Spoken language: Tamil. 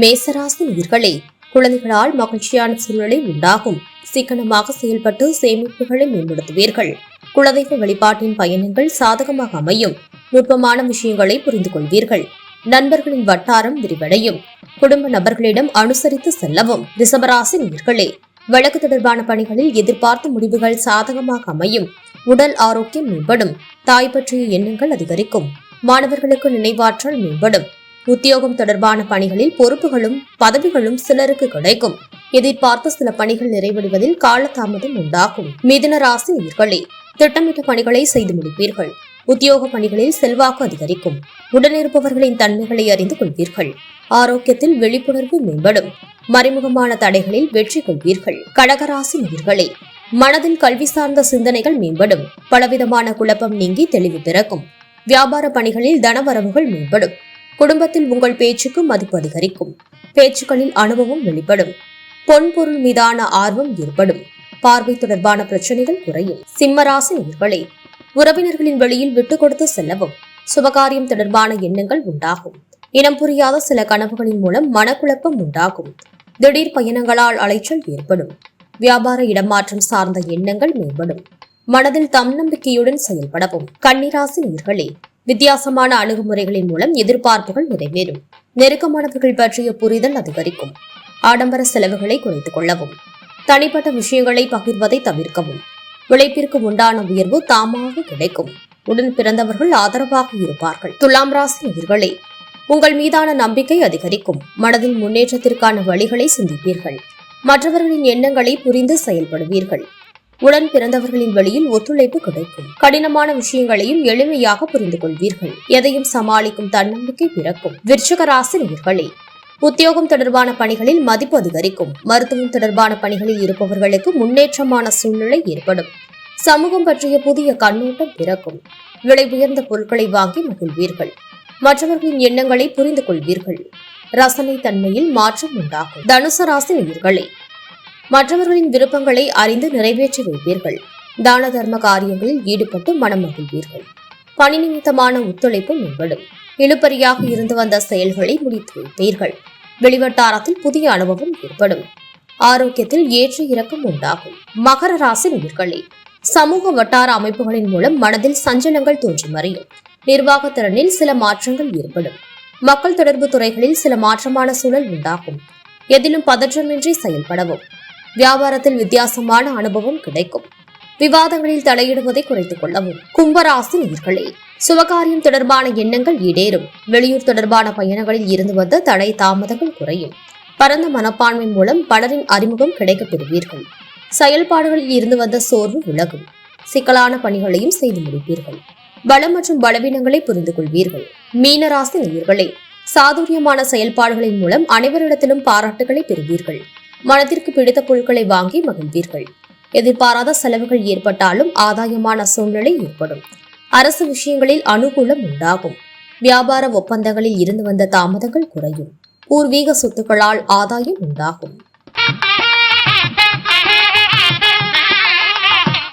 மேசராசி உயிர்களே குழந்தைகளால் மகிழ்ச்சியான சூழ்நிலை உண்டாகும். சிக்கனமாக செயல்பட்டு சேமிப்புகளை மேம்படுத்துவீர்கள். குலதெய்வ வழிபாட்டின் பயணங்கள் சாதகமாக அமையும். நுட்பமான விஷயங்களை புரிந்து கொள்வீர்கள். நண்பர்களின் வட்டாரம் விரிவடையும். குடும்ப நபர்களிடம் அனுசரித்து செல்லவும். ரிசபராசி உயிர்களே வழக்கு தொடர்பான பணிகளில் எதிர்பார்த்த முடிவுகள் சாதகமாக அமையும். உடல் ஆரோக்கியம் மேம்படும். தாய் பற்றிய எண்ணங்கள் அதிகரிக்கும். மாணவர்களுக்கு நினைவாற்றல் மேம்படும். உத்தியோகம் தொடர்பான பணிகளில் பொறுப்புகளும் பதவிகளும் சிலருக்கு கிடைக்கும். எதிர்பார்த்த சில பணிகள் நிறைவடைவதில் காலதாமதம் உண்டாகும். மிதுன ராசி நேயர்களே திட்டமிட்ட பணிகளை செய்து முடிப்பீர்கள். உத்தியோக பணிகளில் செல்வாக்கு அதிகரிக்கும். உடனிருப்பவர்களின் தன்மைகளை அறிந்து கொள்வீர்கள். ஆரோக்கியத்தில் விழிப்புணர்வு மேம்படும். மறைமுகமான தடைகளில் வெற்றி கொள்வீர்கள். கடகராசி நேயர்களே மனதில் கல்வி சார்ந்த சிந்தனைகள் மேம்படும். பலவிதமான குழப்பம் நீங்கி தெளிவு பிறக்கும். வியாபார பணிகளில் தனவரவுகள் மேம்படும். குடும்பத்தில் உங்கள் பேச்சுக்கு மதிப்பு அதிகரிக்கும். பேச்சுக்களில் அனுபவம் வெளிப்படும். பொன் பொருள் மீதான ஆர்வம் ஏற்படும். பார்வை தொடர்பான பிரச்சனைகள் குறையும். சிம்மராசி நேயர்களே உறவினர்களின் வெளியில் விட்டுக் கொடுத்து செல்லவும் சுபகாரியம் தொடர்பான எண்ணங்கள் உண்டாகும். இனம் புரியாத சில கனவுகளின் மூலம் மனக்குழப்பம் உண்டாகும். திடீர் பயணங்களால் அலைச்சல் ஏற்படும். வியாபார இடமாற்றம் சார்ந்த எண்ணங்கள் மேம்படும். மனதில் தன்னம்பிக்கையுடன் செயல்படவும். கன்னிராசி நீர்களே வித்தியாசமான அணுகுமுறைகளின் மூலம் எதிர்பார்ப்புகள் நிறைவேறும். நெருக்கமானவர்கள் பற்றிய புரிதல் அதிகரிக்கும். ஆடம்பர செலவுகளை குறைத்துக் கொள்ளவும். தனிப்பட்ட விஷயங்களை பகிர்வதை தவிர்க்கவும். உழைப்பிற்கு உண்டான உயர்வு தாமாக கிடைக்கும். உடன் பிறந்தவர்கள் ஆதரவாக இருப்பார்கள். துலாம் ராசி நேயர்களே உங்கள் மீதான நம்பிக்கை அதிகரிக்கும். மனதில் முன்னேற்றத்திற்கான வழிகளை சிந்திப்பீர்கள். மற்றவர்களின் எண்ணங்களை புரிந்து செயல்படுவீர்கள். உடன் பிறந்தவர்களின் வழியில் ஒத்துழைப்பு கிடைக்கும். கடினமான விஷயங்களையும் எளிமையாக புரிந்து கொள்வீர்கள். எதையும் சமாளிக்கும் தன்னம்பிக்கை பிறக்கும். விருச்சகராசி நேர்களே உத்தியோகம் தொடர்பான பணிகளில் மதிப்பு அதிகரிக்கும். மருத்துவம் தொடர்பான பணிகளில் இருப்பவர்களுக்கு முன்னேற்றமான சூழ்நிலை ஏற்படும். சமூகம் பற்றிய புதிய கண்ணோட்டம் பிறக்கும். விலை உயர்ந்த பொருட்களை வாங்கி மகிழ்வீர்கள். மற்றவர்களின் எண்ணங்களை புரிந்து கொள்வீர்கள். ரசனை தன்மையில் மாற்றம் உண்டாகும். தனுசு ராசி நேயர்களே மற்றவர்களின் விருப்பங்களை அறிந்து நிறைவேற்றி வைப்பீர்கள். தான தர்ம காரியங்களில் ஈடுபட்டு மனம் மகிழ்வீர்கள். பணி நிமித்தமான ஒத்துழைப்பு மேம்படும். இழுபறியாக இருந்து வந்த செயல்களை முடித்து வைப்பீர்கள். வெளிவட்டாரத்தில் புதிய அனுபவம் ஏற்படும். ஆரோக்கியத்தில் ஏற்ற இறக்கம் உண்டாகும். மகர ராசி நேர்களே சமூக வட்டார அமைப்புகளின் மூலம் மனதில் சஞ்சலங்கள் தோன்றி மறையும் நிர்வாகத் திறனில் சில மாற்றங்கள் ஏற்படும். மக்கள் தொடர்பு துறைகளில் சில மாற்றமான சூழல் உண்டாகும். எதிலும் பதற்றமின்றி செயல்படவும். வியாபாரத்தில் வித்தியாசமான அனுபவம் கிடைக்கும். விவாதங்களில் தலையிடுவதை குறைத்துக் கொள்ளவும். கும்பராசி நேயர்களே சுபகாரியம் தொடர்பான எண்ணங்கள் ஈடேறும் வெளியூர் தொடர்பான பயணங்களில் இருந்து வந்த தடை தாமதங்கள் குறையும். பரந்த மனப்பான்மை மூலம் பலரின் அறிமுகம் கிடைக்கப் பெறுவீர்கள். செயல்பாடுகளில் இருந்து வந்த சோர்வு விலகும். சிக்கலான பணிகளையும் செய்து முடிப்பீர்கள். பலம் மற்றும் பலவீனங்களை புரிந்து கொள்வீர்கள். மீனராசி நேயர்களே சாதுரியமான செயல்பாடுகளின் மூலம் அனைவரிடத்திலும் பாராட்டுகளை பெறுவீர்கள். மனதிற்கு பிடித்த பொருட்களை வாங்கி மகிழ்வீர்கள். எதிர்பாராத செலவுகள் ஏற்பட்டாலும் ஆதாயமான சூழ்நிலை ஏற்படும். அரசு விஷயங்களில் அனுகூலம் உண்டாகும். வியாபார ஒப்பந்தங்களில் இருந்து வந்த தாமதங்கள் குறையும். பூர்வீக சொத்துக்களால் ஆதாயம் உண்டாகும்.